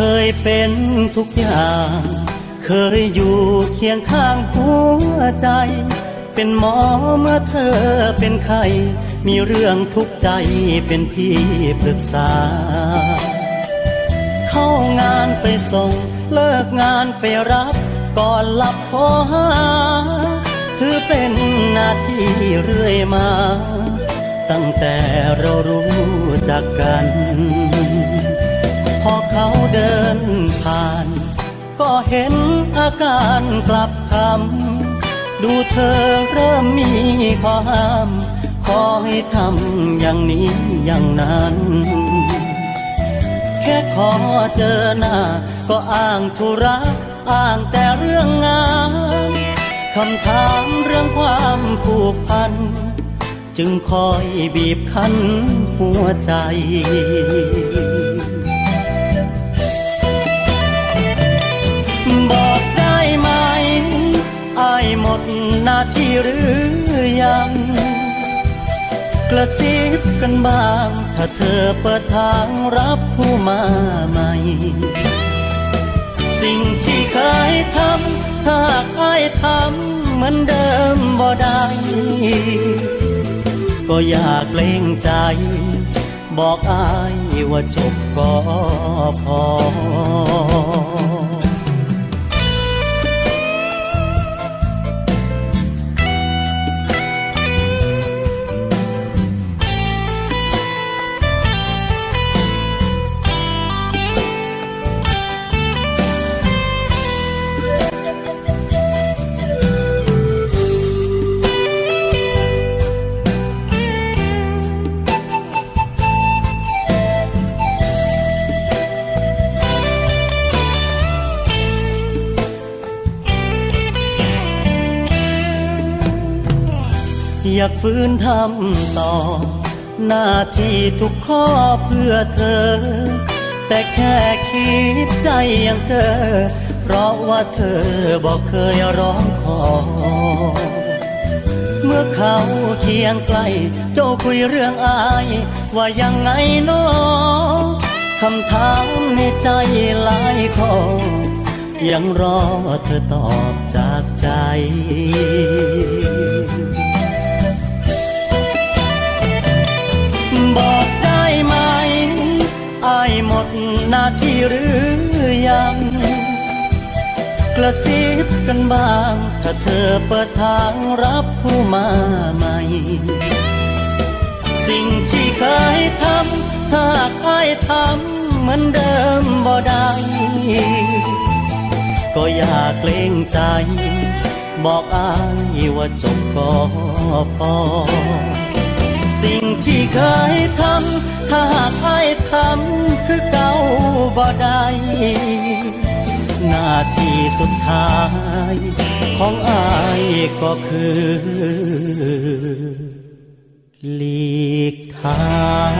เคยเป็นทุกอย่าง เคยอยู่เคียงข้างหัวใจ เป็นหมอเมื่อเธอเป็นไข้มีเรื่องทุกข์ใจเป็นที่ปรึกษา เข้างานไปส่ง เลิกงานไปรับ ก่อนหลับโทรหา ถือเป็นหน้าที่เรื่อยมา ตั้งแต่เรารู้จักกัน เขาเดินผ่าน ก็เห็นอาการกลับคำดูเธอเริ่มมีข้อห้าม ขอให้ทำอย่างนี้อย่างนั้น แค่ขอเจอหน้า ก็อ้างธุระอ้างแต่เรื่องงานคำถามเรื่องความผูกพัน จึงคอยบีบคั้นหัวใจ ระซิบกันบ้าง ถ้าเธอเปิดทางรับผู้มาใหม่ สิ่งที่เคยทำถ้าอายทำเหมือนเดิมบ่ได้ก็อยากเกรงใจ บอกอายว่าจบก็พอ อยากฟื้นทำต่อ หน้าที่ทุกข้อเพื่อเธอ แต่แค่คิดใจอย่างเธอ เพราะว่าเธอบอกเคยร้องขอ เมื่อเขาเคียงใกล้เจ้าคุยเรื่องอาย ว่ายังไงน้อคำถามในใจหลายข้อยังรอเธอตอบจากใจ ดหน้าที่หรือยัง กระซิบกันบ้าง ถ้าเธอเปิดทางรับผู้มาใหม่ สิ่งที่เคยทำถ้าอายทำเหมือนเดิมบ่ได้ก็อย่าเกรงใจ บอกอายว่าจบก็พอสิ่งที่เคยทำถ้าหากอาย ทำคือเก่าบ่ได้หน้าที่สุดท้ายของอายก็คือหลีกทาง